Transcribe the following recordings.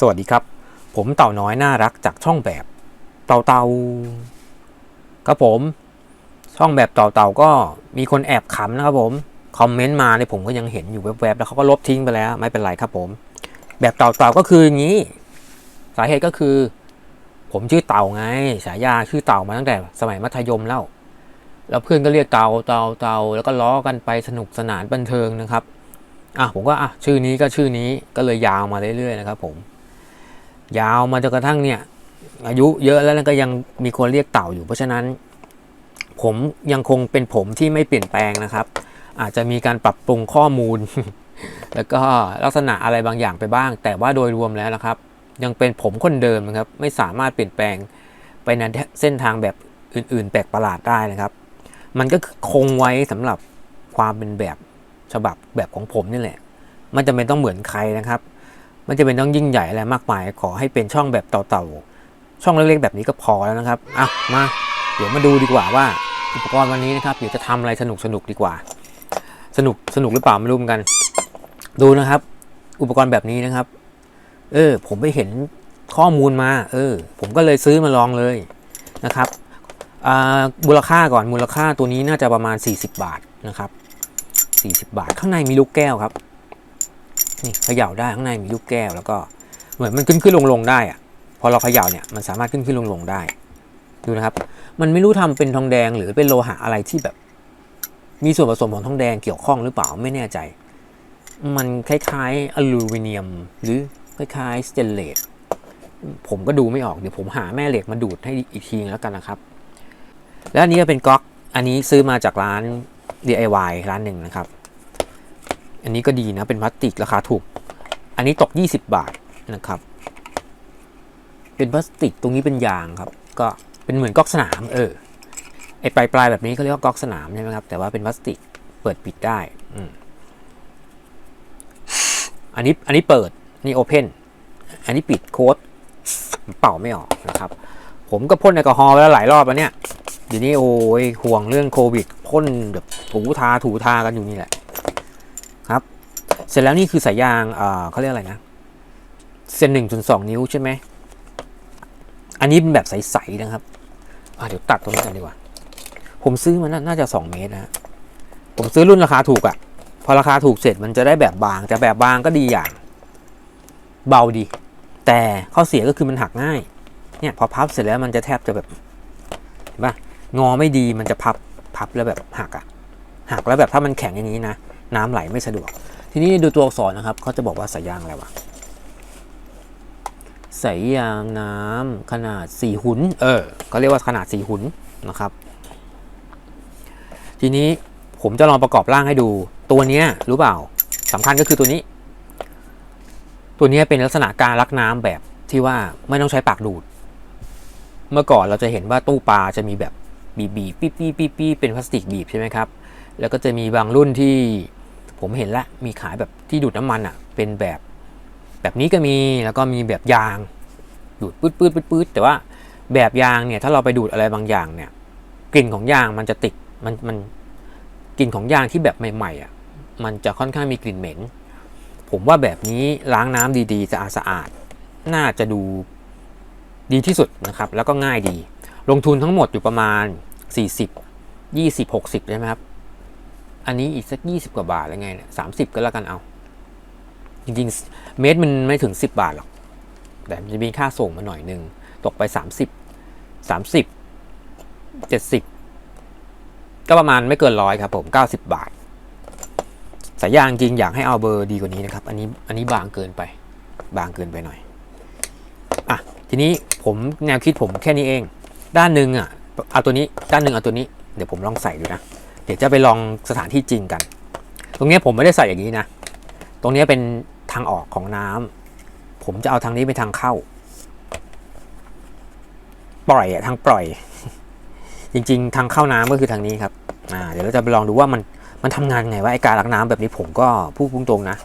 สวัสดีครับ ผมเต่าน้อยน่ารักจากช่องแบบเต่าเต่าครับผม ช่องแบบเต่าเต่าก็มีคนแอบขำนะครับผมคอมเมนต์มาในยผมก็ยังเห็นอยู่แวบๆแล้วเขาก็ลบทิ้งไปแล้วไม่เป็นไรครับผม แบบเต่าเต่าก็คืออย่างนี้ สาเหตุก็คือ ผมชื่อเต่าไงฉายาชื่อเต่ามาตั้งแต่สมัยมัธยมแล้วแล้วเพื่อนก็เรียกเต่าเต่าเต่าแล้วก็ล้อกันไปสนุกสนานบันเทิงนะครับอะผมก็อะชื่อนี้ก็ชื่อนี้ก็เลยยาวมาเรื่อยๆนะครับผม ยาวมาจนกระทั่งเนี่ย อายุเยอะแล้วก็ยังมีคนเรียกเต่าอยู่ เพราะฉะนั้น ผมยังคงเป็นผมที่ไม่เปลี่ยนแปลงนะครับ อาจจะมีการปรับปรุงข้อมูล แล้วก็ลักษณะอะไรบางอย่างไปบ้าง แต่ว่าโดยรวมแล้วนะครับ ยังเป็นผมคนเดิมนะครับ ไม่สามารถเปลี่ยนแปลงไปในเส้นทางแบบอื่น ๆ แปลกประหลาดได้นะครับ มันก็คงไว้สำหรับความเป็นแบบฉบับแบบของผมนี่แหละ มันจะไม่ต้องเหมือนใครนะครับ มันจะเป็นต้องยิ่งใหญ่อะไรมากมาย ขอให้เป็นช่องแบบเต่าๆ ช่องเล็กๆแบบนี้ก็พอแล้วนะครับอะมา เดี๋ยวมาดูดีกว่าว่า อุปกรณ์วันนี้นะครับเดี๋ยวจะทำอะไรสนุกสนุกดีกว่า สนุกสนุกหรือเปล่าไม่รู้เหมือนกัน ดูนะครับ อุปกรณ์แบบนี้นะครับ เออ ผมไปเห็นข้อมูลมา เออ ผมก็เลยซื้อมาลองเลยนะครับอ่ามูลค่าก่อนมูลค่าตัวนี้น่าจะประมาณ 40 บาทนะครับ40 บาท ข้างในมีลูกแก้วครับ นี่เขย่าได้ข้างในมีลูกแก้ว แล้วก็เหมือนมันขึ้นขึ้นลงลงได้อะพอเราเขย่าเนี่ยมันสามารถขึ้นขึ้นลงลงได้ดูนะครับ มันไม่รู้ทำเป็นทองแดงหรือเป็นโลหะอะไรที่แบบ มีส่วนผสมของทองแดงเกี่ยวข้องหรือเปล่าไม่แน่ใจ มันคล้ายๆอลูมิเนียม หรือคล้ายๆสเตนเลสผมก็ดูไม่ออกเดี๋ยวผมหาแม่เหล็กมาดูดให้อีกทีแล้วกันนะครับ แล้วอันนี้ก็เป็นก๊อกอันนี้ซื้อมาจากร้าน DIY ร้านหนึ่งนะครับ อันนี้ก็ดีนะ เป็นพลาสติกราคาถูก อันนี้ตก 20 บาทนะครับ เป็นพลาสติกตรงนี้เป็นยางครับ ก็เป็นเหมือนก๊อกสนาม เออ ไอปลายปลายแบบนี้เขาเรียกว่าก๊อกสนามใช่ไหมครับ แต่ว่าเป็นพลาสติกเปิดปิดได้ อืมอันนี้อันนี้เปิดนี่โอเพนอันนี้ปิดโค้ดเป่าไม่ออกนะครับ ผมก็พ่นแอลกอฮอล์ไปแล้วหลายรอบแล้วเนี่ยเดี๋ยวนี้โอ้ยห่วงเรื่องโควิดพ่นแบบถูทาถูทากันอยู่นี่แหละ ครับ เสร็จแล้วนี่คือสายยางเขาเรียกอะไรนะ เส้นหนึ่งจุดสองนิ้วใช่ไหม อันนี้เป็นแบบใสๆนะครับเดี๋ยวตัดตรงนี้กันดีกว่า ผมซื้อมันน่าจะสองเมตรนะผมซื้อรุ่นราคาถูกอะ่ะ พอราคาถูกเสร็จมันจะได้แบบบาง แต่แบบบางก็ดีอย่าง เบาดี แต่ข้อเสียก็คือมันหักง่าย เนี่ยพอพับเสร็จแล้วมันจะแทบจะแบบ เห็นปะงอไม่ดีมันจะพับพับแล้วแบบหักอะหักแล้วแบบถ้ามันแข็งอย่างนี้นะ น้ำไหลไม่สะดวก ทีนี้ดูตัวอักษรนะครับเขาจะบอกว่าสายยางอะไรวะสายยางน้ำขนาดสี่หุนเออเขาเรียกว่าขนาดสี่หุนนะครับ ทีนี้ผมจะลองประกอบร่างให้ดู ตัวเนี้ยรู้เปล่าสำคัญก็คือตัวนี้ ตัวนี้เป็นลักษณะการลักน้ำแบบที่ว่าไม่ต้องใช้ปากดูด เมื่อก่อนเราจะเห็นว่าตู้ปลาจะมีแบบบีบบีบปี้ปี้ปี้ปี้เป็นพลาสติกบีบใช่ไหมครับ แล้วก็จะมีบางรุ่นที่ ผมเห็นละมีขายแบบที่ดูดน้ำมันอะ่ะ เป็นแบบแบบนี้ก็มีแล้วก็มีแบบยาง ดูดปื๊ดปื๊ดปื๊ดปื๊ดแต่ว่าแบบยางเนี่ยถ้าเราไปดูดอะไรบางอย่างเนี่ย กลิ่นของยางมันจะติดมันมันกลิ่นของยางที่แบบใหม่ๆอะ่ะมันจะค่อนข้างมีกลิ่นเหม็น ผมว่าแบบนี้ล้างน้ำดีๆสะอาดสะอาดๆน่าจะดูดีที่สุดนะครับ แล้วก็ง่ายดี ลงทุนทั้งหมดอยู่ประมาณ 40 20 60ใช่ไหมครับ อันนี้อีกสัก20กว่าบาทอะไรไงเนี่ยสามสิบก็แล้วกันเอา จริงๆ เมตรมันไม่ถึง10บบาทหรอก แต่มันจะมีค่าส่งมาหน่อยหนึ่ง ตกไป30 30 70ก็ประมาณไม่เกินร้อยครับผม90บาท สายยางจริงอยากให้เอาเบอร์ดีกว่านี้นะครับ อันนี้อันนี้บางเกินไป บางเกินไปหน่อย อะ ทีนี้ผมแนวคิดผมแค่นี้เอง ด้านหนึ่งอะเอาตัวนี้ ด้านหนึ่งเอาตัวนี้ เดี๋ยวผมลองใส่ดูนะ เดี๋ยวจะไปลองสถานที่จริงกัน ตรงนี้ผมไม่ได้ใส่อย่างนี้นะ ตรงนี้เป็นทางออกของน้ำผมจะเอาทางนี้เป็นทางเข้า ปล่อยอะทางปล่อย จริง ๆ ทางเข้าน้ำก็คือทางนี้ครับ อ่า เดี๋ยวเราจะไปลองดูว่ามันมันทำงานไงว่าไอการล้างน้ำแบบนี้ผมก็พูดตรงๆนะ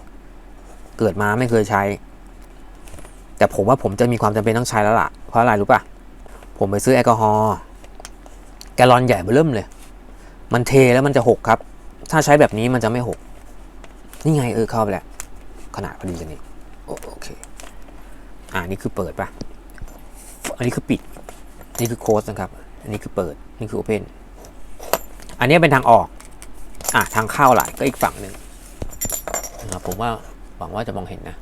เกิดมาไม่เคยใช้ แต่ผมว่าผมจะมีความจำเป็นต้องใช้แล้วล่ะ เพราะอะไรรู้ป่ะ ผมไปซื้อแอลกอฮอล์แกลลอนใหญ่เบ้อเริ่มเลย มันเทแล้วมันจะหกครับ ถ้าใช้แบบนี้มันจะไม่หกนี่ไงเออเข้าไปแล้วขนาดพอดีกันนี่โอเคอ่านี่คือเปิดปะอันนี้คือปิด นี่คือโค้ดนะครับ อันนี้คือเปิด นี่คือโอเพนอันนี้เป็นทางออก อะทางเข้าหละก็อีกฝั่งหนึ่งนะครับผมว่าหวังว่าจะมองเห็นนะ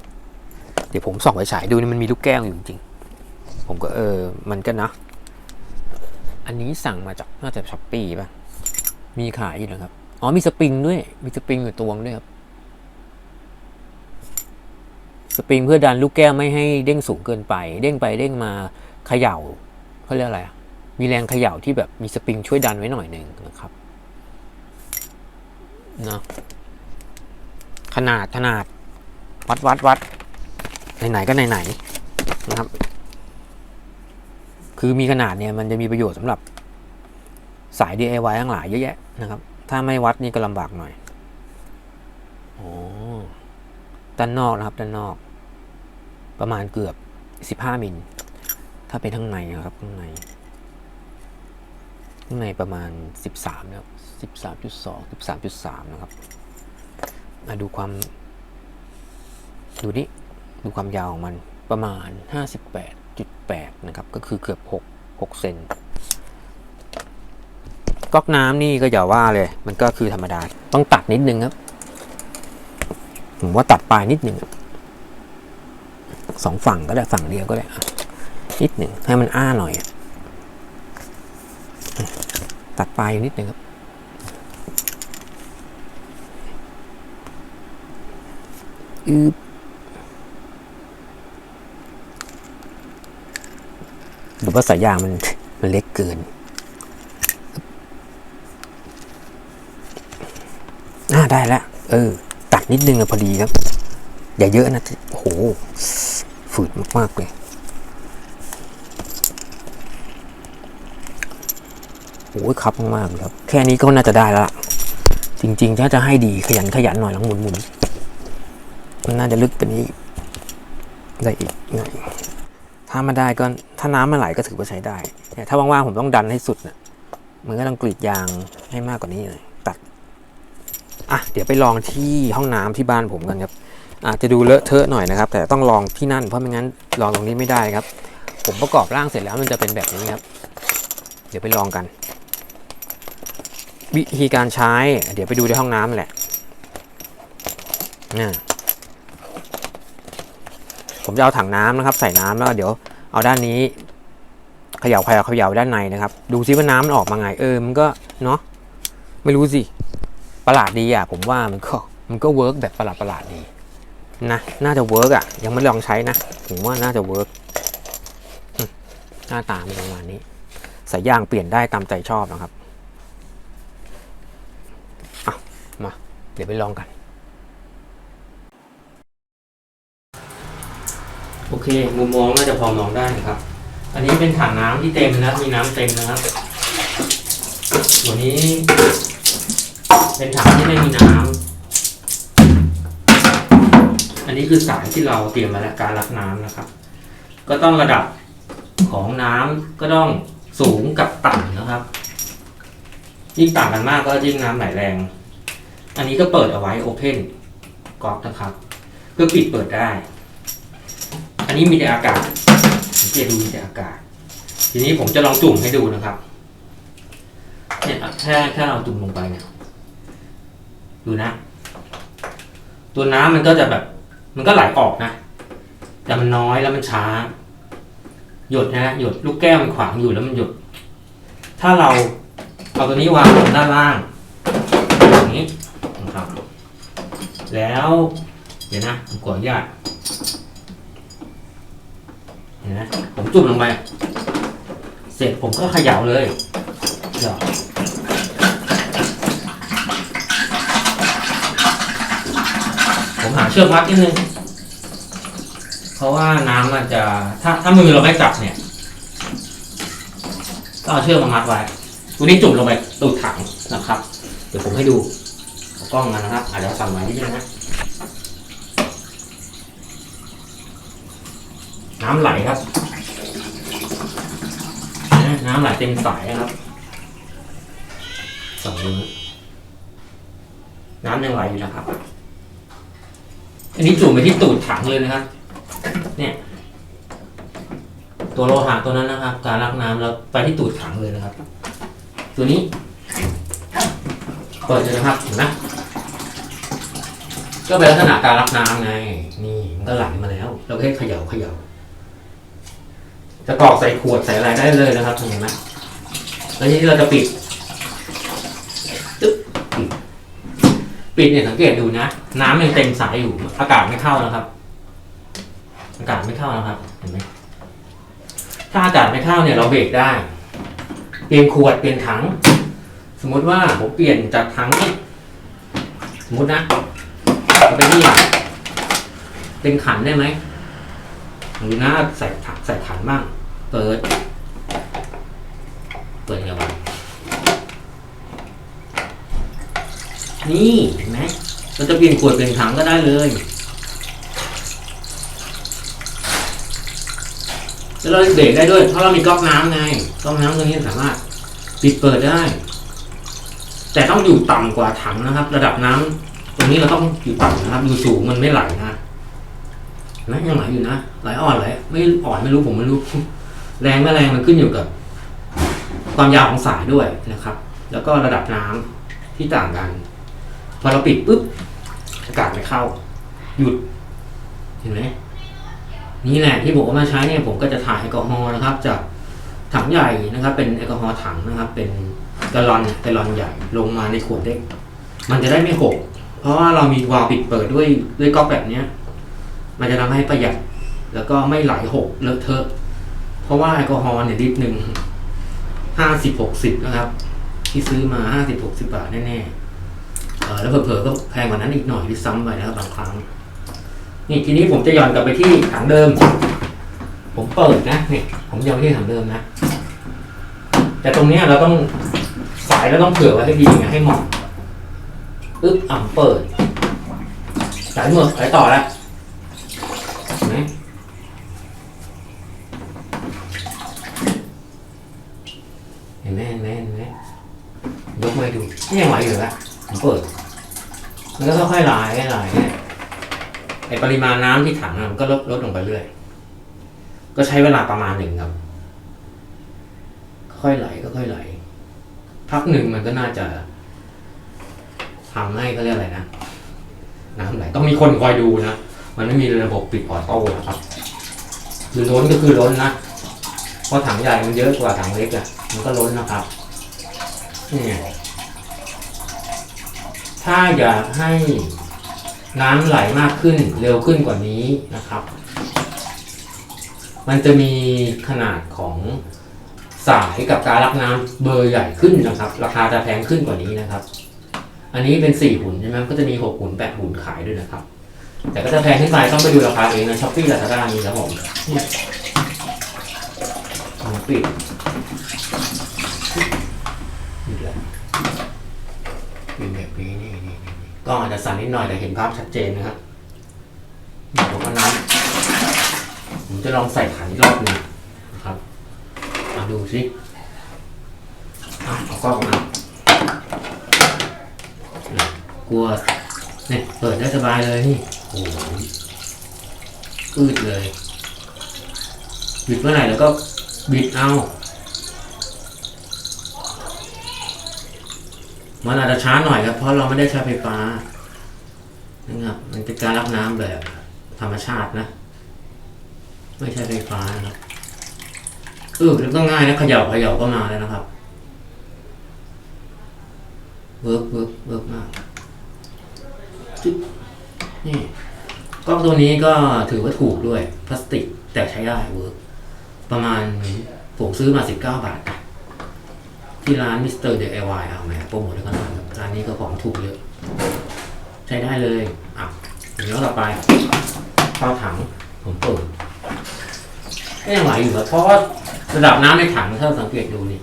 เดี๋ยวผมส่องไปฉายดูนี่มันมีลูกแก้วอยู่จริงผมก็เออ มันก็นะ อันนี้สั่งมาจากน่าจะช้อปปี้ป่ะ มีขายอยู่นะครับ อ๋อมีสปริงด้วย มีสปริงอยู่ตวงด้วยครับ สปริงเพื่อดันลูกแก้วไม่ให้เด้งสูงเกินไป เด้งไปเด้งมาเขย่าเขาเรียกอะไร มีแรงเขย่าที่แบบมีสปริงช่วยดันไว้หน่อยหนึ่งนะครับเนาะขนาดขนาดวัดวัดวัดไหนๆก็ไหนๆนะครับ คือมีขนาดเนี่ยมันจะมีประโยชน์สำหรับ สาย DIY ทั้งหลายเยอะแยะนะครับ ถ้าไม่วัดนี่ก็ลำบากหน่อยโอ้ด้านนอกนะครับด้านนอก ประมาณเกือบ 15 มิล ถ้าเป็นข้างในนะครับข้างในข้างในประมาณ 13แล้ว13.2 13.3 นะครับมาดูความ ดูนี่ดูความยาวของมันประมาณ 58.8 นะครับ ก็คือเกือบ 6 6 เซน ก๊อกน้ำนี่ก็อย่าว่าเลย มันก็คือธรรมดา ต้องตัดนิดนึงครับ ผมว่าตัดปลายนิดนึงสองฝั่งก็ได้ฝั่งเดียวก็ได้นิดหนึ่งให้มันอ้าหน่อย ตัดปลายนิดหนึ่งครับอืบหรือว่าสายยางมันมันเล็กเกิน อ่า ได้แล้ว เออ ตัดนิดนึงอะพอดีครับ อย่าเยอะนะโอ้โห ฝืดมากๆเลยโอ้ยครับมากๆครับ แค่นี้ก็น่าจะได้แล้วล่ะจริง ๆ ถ้าจะให้ดีขยันขยันหน่อยลองหมุนหมุนๆมันน่าจะลึกกว่านี้ ได้อีกหน่อยถ้ามาได้ก็ถ้าน้ำมันไหลก็ถือว่าใช้ได้ แต่ถ้าว่างๆผมต้องดันให้สุดนะมันก็ต้องกรีดยางให้มากกว่านี้หน่อย เดี๋ยวไปลองที่ห้องน้ำที่บ้านผมกันครับ อาจจะดูเลอะเทอะหน่อยนะครับ แต่ต้องลองที่นั่นเพราะไม่งั้นลองตรงนี้ไม่ได้ครับ ผมประกอบร่างเสร็จแล้วมันจะเป็นแบบนี้ครับ เดี๋ยวไปลองกัน วิธีการใช้ เดี๋ยวไปดูในห้องน้ำแหละนะผมจะเอาถังน้ำนะครับ ใส่น้ำแล้วเดี๋ยวเอาด้านนี้เขย่าเขย่าเขย่าด้านในนะครับ ดูซิว่าน้ำมันออกมาไงเออมันก็เนาะไม่รู้สิ ประหลาดดีอะผมว่ามันก็มันก็เวิร์กแบบประหลาดประหลาดดีนะน่าจะเวิร์กอะยังไม่ลองใช้นะผมว่าน่าจะเวิร์กหน้าตามันประมาณนี้สายยางเปลี่ยนได้ตามใจชอบนะครับเอามา เดี๋ยวไปลองกัน โอเค มุมมองน่าจะพอมองได้นะครับ อันนี้เป็นถังน้ำที่เต็มนะมีน้ำเต็มนะครับส่วนนี้ เป็นถังที่ไม่มีน้ำอันนี้คือสายที่เราเตรียมมาแล้วการรับน้ำนะครับ ก็ต้องระดับของน้ำก็ต้องสูงกับต่ำนะครับ ยิ่งต่างกันมากก็ยิ่งน้ำไหลแรง อันนี้ก็เปิดเอาไว้โอเพนก๊อกนะครับ เพื่อปิดเปิดได้ อันนี้มีแต่อากาศเกตดูมีแต่อากาศ ทีนี้ผมจะลองจุ่มให้ดูนะครับเนี่ยแค่แค่เราจุ่มลงไปเนี่ย ดูนะ ตัวน้ำมันก็จะแบบ มันก็ไหลออกนะ แต่มันน้อยแล้วมันช้า หยดนะหยดลูกแก้วมันขวางอยู่แล้วมันหยด ถ้าเราเอาตัวนี้วางลงด้านล่างอย่างนี้นะครับ แล้ว เดี๋ยวนะผมขออนุญาตเห็นไหมผมจุ่มลงไป เสร็จผมก็เขย่าเลยเดี๋ยวม หาเชือกมัดนิดนึง เพราะว่าน้ำมันจะถ้าถ้ามือเราไม่จับเนี่ยก็เอาเชือกมามัดไว้ตัวนี้จุ่มลงไปตูดถังนะครับ เดี๋ยวผมให้ดูกล้องมานะครับอาจจะสั่นไหวนิดนึงนะน้ำไหลครับ น้ำไหลเต็มสายนะครับสองนิ้วน้ำยังไหลอยู่นะครับ อันนี้จุ่มไปที่ตูดถังเลยนะครับ เนี่ย ตัวโลหะตัวนั้นนะครับ การรักน้ำแล้วไปที่ตูดถังเลยนะครับ ตัวนี้เปิดเลยนะครับเห็นไหมก็เป็นลักษณะการรักน้ำไง นี่มันก็ไหลมาแล้ว เราแค่เขย่าเขย่าจะกรอกใส่ขวดใส่อะไรได้เลยนะครับเห็นไหมแล้วทีนี้เราจะปิดตึ๊บปิดปิดเนี่ยสังเกตดูนะ น้ำยังเต็มสายอยู่ อากาศไม่เข้านะครับ อากาศไม่เข้านะครับ เห็นไหมถ้าอากาศไม่เข้าเนี่ยเราเบรกได้ เปลี่ยนขวดเปลี่ยนถัง สมมุติว่าผมเปลี่ยนจากถังนี้สมมตินะเอาไปนี่เป็นขันได้ไหมหรือนะใส่ถังใส่ขันบ้าง เปิด เปิดยังไงวะนี่เห็นไหม เราจะเปลี่ยนขวดเปลี่ยนถังก็ได้เลย แล้วเราเบรกได้ด้วย เพราะเรามีก๊อกน้ำไง ก๊อกน้ำตัวนี้สามารถปิดเปิดได้ แต่ต้องอยู่ต่ำกว่าถังนะครับ ระดับน้ำตรงนี้เราต้องอยู่ต่ำนะครับ อยู่สูงมันไม่ไหลนะนไหมยังไหลอยู่นะไหลอ่อนไหลไม่อ่อนไม่รู้ผมไม่รู้ แรงไม่แรงมันขึ้นอยู่กับ ความยาวของสายด้วยนะครับ แล้วก็ระดับน้ำที่ต่างกัน พอเราปิดปุ๊บ อากาศไม่เข้า หยุด เห็นไหมนี่แหละที่ผมเอามาใช้เนี่ยผมก็จะถ่ายแอลกอฮอล์นะครับ จากถังใหญ่นะครับ เป็นแอลกอฮอล์ถังนะครับ เป็นกะลอนกะลอนใหญ่ลงมาในขวดเล็ก มันจะได้ไม่หก เพราะว่าเรามีวาล์วปิดเปิดด้วยด้วยก๊อกแบบเนี้ย มันจะทำให้ประหยัด แล้วก็ไม่ไหลหกเลอะเทอะ เพราะว่าแอลกอฮอล์เนี่ยลิตรหนึ่งห้าสิบหกสิบนะครับ ที่ซื้อมาห้าสิบหกสิบบาทแน่ๆ อแล้วเผลอๆก็แพงกว่านั้นอีกหน่อยที่ซ้ำไปนะครับบางครั้ง นี่ทีนี้ผมจะย่อนกลับไปที่ถังเดิม ผมเปิดนะนี่ผมย้อนไปที่ถังเดิมนะ แต่ตรงนี้เราต้องสายเราต้องเผื่อไว้ให้ดีไงให้เหมาะปึ๊บอ่ำเปิด สายหมดสายต่อแล้วเห็นไหมเห็นไหมเห็นไหมเห็นไมยกมาดูยังไหวอยู่ล้วผม เปิดมันก็ค่อยๆไหลไหลเนี่ยไอปริมาณน้ำที่ถังอะมันก็ลดลดลงไปเรื่อย ก็ใช้เวลาประมาณหนึ่งครับ ค่อยไหลก็ค่อยไหล พักหนึ่งมันก็น่าจะทำให้เขาเรียกอะไรนะ น้ำไหลต้องมีคนคอยดูนะ มันไม่มีระบบปิดออโต้นะครับ คือล้นก็คือล้นนะ เพราะถังใหญ่มันเยอะกว่าถังเล็กอะ่ะ มันก็ล้นนะครับนี่ไง ถ้าอยากให้น้ำไหลมากขึ้นเร็วขึ้นกว่านี้นะครับ มันจะมีขนาดของสายกับการรับน้ำเบอร์ใหญ่ขึ้นนะครับ ราคาจะแพงขึ้นกว่านี้นะครับ อันนี้เป็นสี่หุ่นใช่ไหมก็จะมีหกหุ่นแปดหุ่นขายด้วยนะครับ แต่ก็จะแพงขึ้นไปต้องไปดูราคาเองนะช้อปปี้ลาซาด้ามีครับผมเนี่ยเอปปิดแล้วปิดแบบนี้นี่นี่นี่ ก็อาจจะสั่นนิดหน่อยแต่เห็นภาพชัดเจนนะครับเดี๋ยวผมก็น้ำผมจะลองใส่ขันอีกรอบหนึ่งนะครับมาดูสิเอากล้องมากลัวเนี่ยเปิดได้สบายเลยนี่โอ้โหอืดเลยบิดเมื่อไหร่แล้วก็บิดเอา มันอาจจะช้าหน่อยครับเพราะเราไม่ได้ใช้ไฟฟ้านะครับมันเป็นการรับน้ำแบบธรรมชาตินะ ไม่ใช่ไฟฟ้านะครับเออแล้วก็ง่ายนะเขย่าเขย่าก็มาแล้วนะครับเวิร์กเวิร์กเวิร์กมากนี่กล้องตัวนี้ก็ถือว่าถูกด้วย พลาสติกแต่ใช้ได้เวิร์กประมาณผมซื้อมาสิบเก้าบาท ที่ร้านมิสเตอร์เดอวายเอาไหมโปรโมทแล้วกันหน่อยครับร้านนี้ก็ของถูกเยอะ ใช้ได้เลยอะเดี๋ยวต่อไปข้าถังผมเปิดก็ยังไหลอยู่ครับเพราะว่าระดับน้ำในถังถ้าสังเกตดูนี่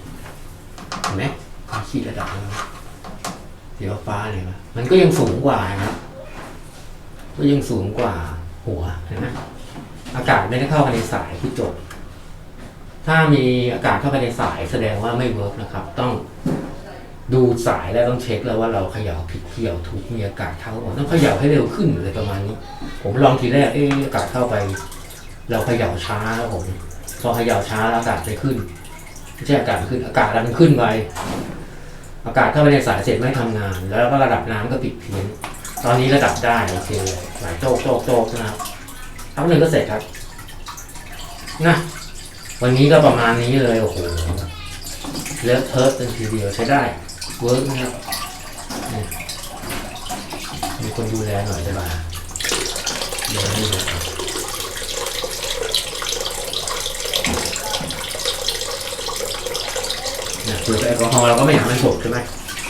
เห็นไหมเขาขีดระดับน้ำสีฟ้าเลยนะมันก็ยังสูงกว่านะครับก็ยังสูงกว่าหัวเห็นไหมอากาศไม่ได้เข้าไปในสายคือจบ ถ้ามีอากาศเข้าไปในสายแสดงว่าไม่เวิร์กนะครับ ต้องดูสายแล้วต้องเช็คแล้วว่าเราเขย่าผิดเขย่าถูกมีอากาศเข้าก่อนต้องเขย่าให้เร็วขึ้นอะไรประมาณนี้ ผมลองทีแรกเอ๊ะอากาศเข้าไป เราเขย่าช้าแล้วผมพอเขย่าช้าแล้วอากาศไม่ขึ้นไม่ใช่อากาศขึ้นอากาศมันขึ้นไปอากาศเข้าไปในสายเสร็จไม่ทำงาน แล้วก็ระดับน้ำก็ปิดเพี้ยนตอนนี้ระดับได้โอเคเลยหลโจกโจกโจกนะครับทั้งหนึ่งก็เสร็จครับนะ วันนี้ก็ประมาณนี้เลยโอ้โหเลอะเทอะเป็นทีเดียวใช้ได้เวิร์กนะครับนี่มีคนดูแลหน่อยได้ไหมเดี๋ยวให้ดูครับเนี่ยคือแอลกอฮอล์เราก็ไม่อยากให้มันหกใช่ไหม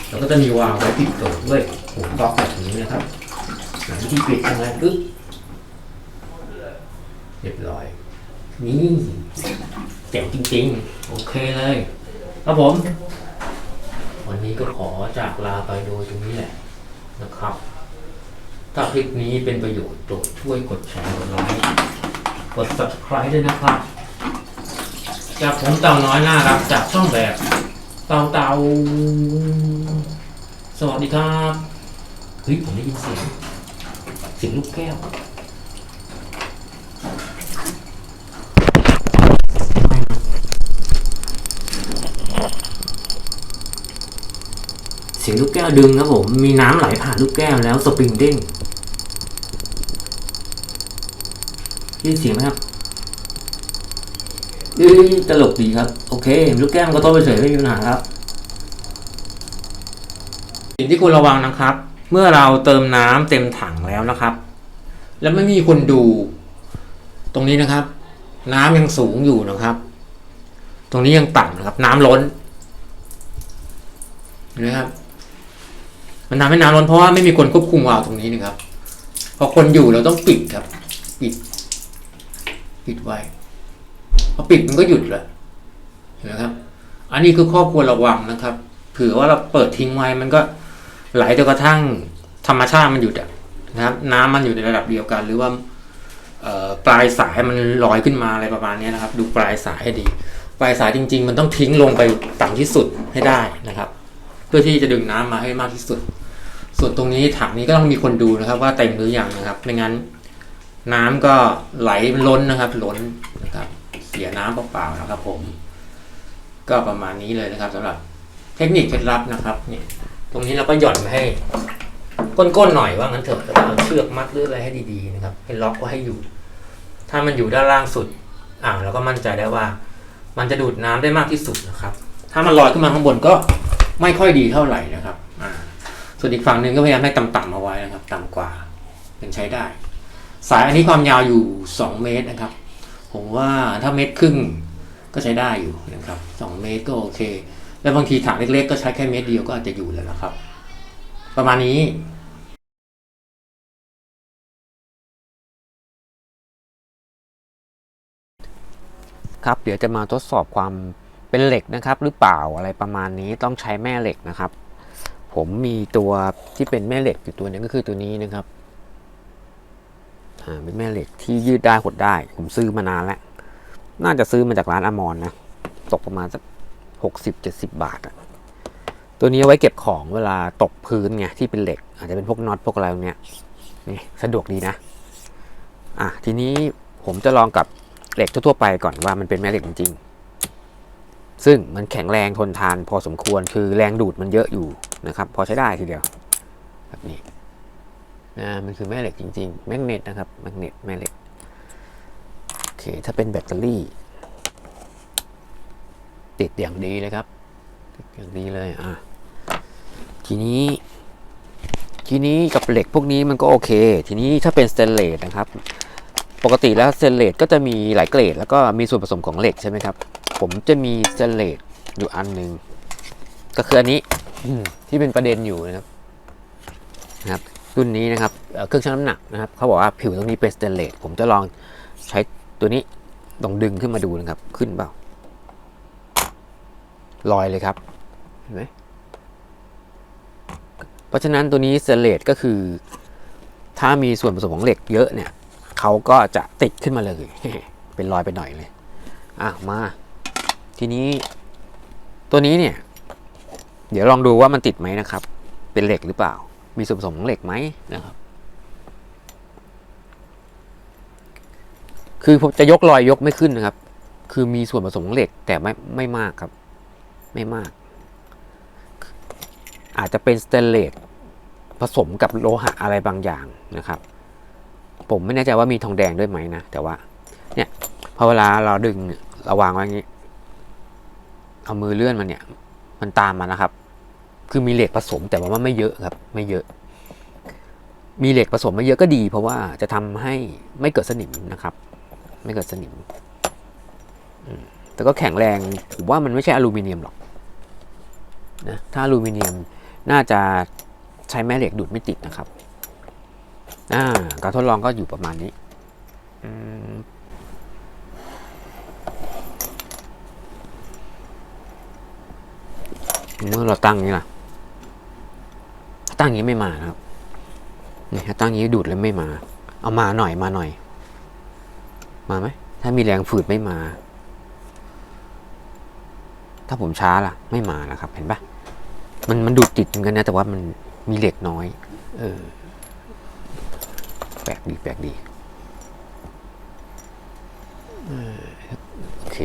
เราก็จะมีวาล์วไว้ปิดตัวด้วยหัวก๊อกแบบนี้นะครับหลังที่ปิดยังไงปึ๊บเรียบร้อยนี่ จ๋งจริงๆ โอเคเลย ครับผม วันนี้ก็ขอจากลาไปโดยตรงนี้แหละนะครับ ถ้าคลิปนี้เป็นประโยชน์โปรดช่วยกดแชร์กดไลค์กด subscribe ด้วยนะครับ จากผมเต่าน้อยน่ารักจากช่องแบบ เต่าเต่าสวัสดีครับ เฮ้ย ผมได้ยินเสียง เสียงลูกแก้ว สียงลูกแก้วดึงครับผม มีน้ำไหลผ่านลูกแก้วแล้วสปริงเด้งได้ยินเสียงไหมครับเอ้ยตลกดีครับ โอเค ลูกแก้วมันก็โต้ไปเฉยไม่มีปัญหาครับ สิ่งที่คุณระวังนะครับ เมื่อเราเติมน้ำเต็มถังแล้วนะครับ แล้วไม่มีคนดู ตรงนี้นะครับ น้ำยังสูงอยู่นะครับ ตรงนี้ยังต่ำนะครับ น้ำล้นนะครับ มันทำให้น้ำล้นเพราะว่าไม่มีคนควบคุมวาล์วตรงนี้นะครับ พอคนอยู่เราต้องปิดครับ ปิด ปิดไว้ พอปิดมันก็หยุดเลยเห็นไหมครับ อันนี้คือข้อควรระวังนะครับเผื่อว่าเราเปิดทิ้งไว้มันก็ไหลจนกระทั่งธรรมชาติมันหยุดอะนะครับ น้ำมันอยู่ในระดับเดียวกัน หรือว่าปลายสายมันลอยขึ้นมาอะไรประมาณนี้นะครับ ดูปลายสายให้ดี ปลายสายจริง ๆ มันต้องทิ้งลงไปต่ำที่สุดให้ได้นะครับ เพื่อที่จะดึงน้ำมาให้มากที่สุด ส่วนตรงนี้ถังนี้ก็ต้องมีคนดูนะครับ ว่าเต็มหรือยังนะครับไม่งั้น น้ำก็ไหลล้นนะครับ ล้นนะครับ เสียน้ำเปล่าๆนะครับ ผม ก็ประมาณนี้เลยนะครับสำหรับเทคนิคเคล็ดลับนะครับนี่ตรงนี้เราก็หย่อนไปให้ก้นๆหน่อยว่างั้นเถอะแล้วเอาเชือกมัดหรืออะไรให้ดีๆนะครับให้ล็อกก็ให้อยู่ ถ้ามันอยู่ด้านล่างสุดอ่าเราก็มั่นใจได้ว่า มันจะดูดน้ำได้มากที่สุดนะครับ ถ้ามันลอยขึ้นมาข้างบนก็ ไม่ค่อยดีเท่าไหร่นะครับส่วนอีกฝั่งหนึ่งก็พยายามให้ต่ำๆเอาไว้นะครับ ต่ำกว่าเป็นใช้ได้ สายอันนี้ความยาวอยู่ 2 เมตรนะครับ ผมว่าถ้าเมตรครึ่งก็ใช้ได้อยู่นะครับ 2 เมตรก็โอเค แล้วบางทีถังเล็กๆ ก็ใช้แค่เมตรเดียวก็อาจจะอยู่แล้วนะครับ ประมาณนี้ครับเดี๋ยวจะมาทดสอบความ เป็นเหล็กนะครับหรือเปล่าอะไรประมาณนี้ต้องใช้แม่เหล็กนะครับ ผมมีตัวที่เป็นแม่เหล็กอยู่ตัวนึงก็คือตัวนี้นะครับอ่าเป็นแม่เหล็กที่ยืดได้หดได้ ผมซื้อมานานแล้ว น่าจะซื้อมาจากร้านอมรนนะตกประมาณสักหกสิบเจ็ดสิบบาทอะตัวนี้ไว้เก็บของเวลาตกพื้นไงที่เป็นเหล็ก อาจจะเป็นพวกน็อตพวกอะไรเนี้ยนี่สะดวกดีนะ อะทีนี้ผมจะลองกับเหล็กทั่วๆไปก่อนว่ามันเป็นแม่เหล็กจริง ซึ่งมันแข็งแรงทนทานพอสมควรคือแรงดูดมันเยอะอยู่นะครับ พอใช้ได้ทีเดียวแบบนี้นะมันคือแม่เหล็กจริงๆแมกเนตนะครับแมกเนตแม่เหล็กโอเคถ้าเป็นแบตเตอรี่ ติดอย่างดีเลยครับติดอย่างดีเลยอะทีนี้ ทีนี้กับเหล็กพวกนี้มันก็โอเค ทีนี้ถ้าเป็นสเตนเลสนะครับ ปกติแล้วสเตนเลสก็จะมีหลายเกรด แล้วก็มีส่วนผสมของเหล็กใช่ไหมครับ ผมจะมีสเตนเลสอยู่อันหนึ่งก็คืออันนี้อืมที่เป็นประเด็นอยู่นะครับนะครับ รุ่นนี้นะครับเอ่อเครื่องชั่งน้ำหนักนะครับเขาบอกว่าผิวตรงนี้เป็นสเตนเลสผมจะลองใช้ตัวนี้ลองดึงขึ้นมาดูนะครับ ขึ้นเปล่าลอยเลยครับเห็นไหมเพราะฉะนั้นตัวนี้สเตนเลสก็คือ ถ้ามีส่วนผสมของเหล็กเยอะเนี่ยเขาก็จะติดขึ้นมาเลย เป็นรอยไปหน่อยเลยอะมา ทีนี้ตัวนี้เนี่ย เดี๋ยวลองดูว่ามันติดไหมนะครับ เป็นเหล็กหรือเปล่า มีส่วนผสมของเหล็กไหมนะครับ คือผมจะยกรอยยกไม่ขึ้นนะครับ คือมีส่วนผสมของเหล็กแต่ไม่ไม่มากครับ ไม่มาก อาจจะเป็นสเตนเลสผสมกับโลหะอะไรบางอย่างนะครับ ผมไม่แน่ใจว่ามีทองแดงด้วยไหมนะ แต่ว่า เนี่ยพอเวลาเราดึงเนี่ยเราวางไว้อย่างนี้ เอามือเลื่อนมันเนี่ย มันตามมานะครับ คือมีเหล็กผสมแต่ว่ามันไม่เยอะครับ ไม่เยอะ มีเหล็กผสมไม่เยอะก็ดี เพราะว่าจะทำให้ไม่เกิดสนิมนะครับ ไม่เกิดสนิมอืมแต่ก็แข็งแรงผมว่ามันไม่ใช่อลูมิเนียมหรอกนะถ้าอลูมิเนียมน่าจะใช้แม่เหล็กดูดไม่ติดนะครับอ่าการทดลองก็อยู่ประมาณนี้อืม เมื่อเราตั้งอย่างนี้ล่ะถ้าตั้งอย่างนี้ไม่มาครับนี่ถ้าตั้งอย่างนี้ดูดแล้วไม่มา เอามาหน่อยมาหน่อย มาไหมถ้ามีแรงฝืดไม่มา ถ้าผมช้าล่ะ ไม่มานะครับ เห็นปะมันมันดูดติดเหมือนกันนะ แต่ว่ามันมีเหล็กน้อย เออ แปลกดีแปลกดีโอเค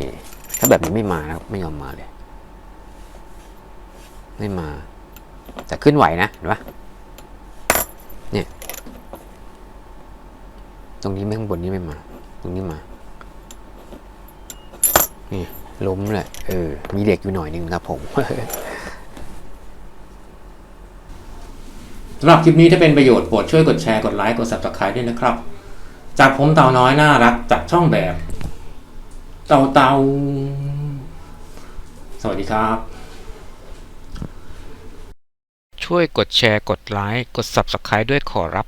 ถ้าแบบนี้ไม่มานะครับไม่ยอมมาเลย ไม่มา แต่ขึ้นไหวนะ เห็นปะเนี่ย ตรงนี้ไม่ข้างบนนี้ไม่มา ตรงนี้มา นี่ล้มเลยเออ มีเหล็กอยู่หน่อยนึงครับผมสำหรับคลิปนี้ถ้าเป็นประโยชน์โปรดช่วยกดแชร์ กดไลค์ กด subscribe ด้วยนะครับ จากผมเต่าน้อยน่ารักจากช่องแบบ เต่าเต่าสวัสดีครับ ช่วยกดแชร์ กดไลค์ กด subscribe ด้วยขอรับ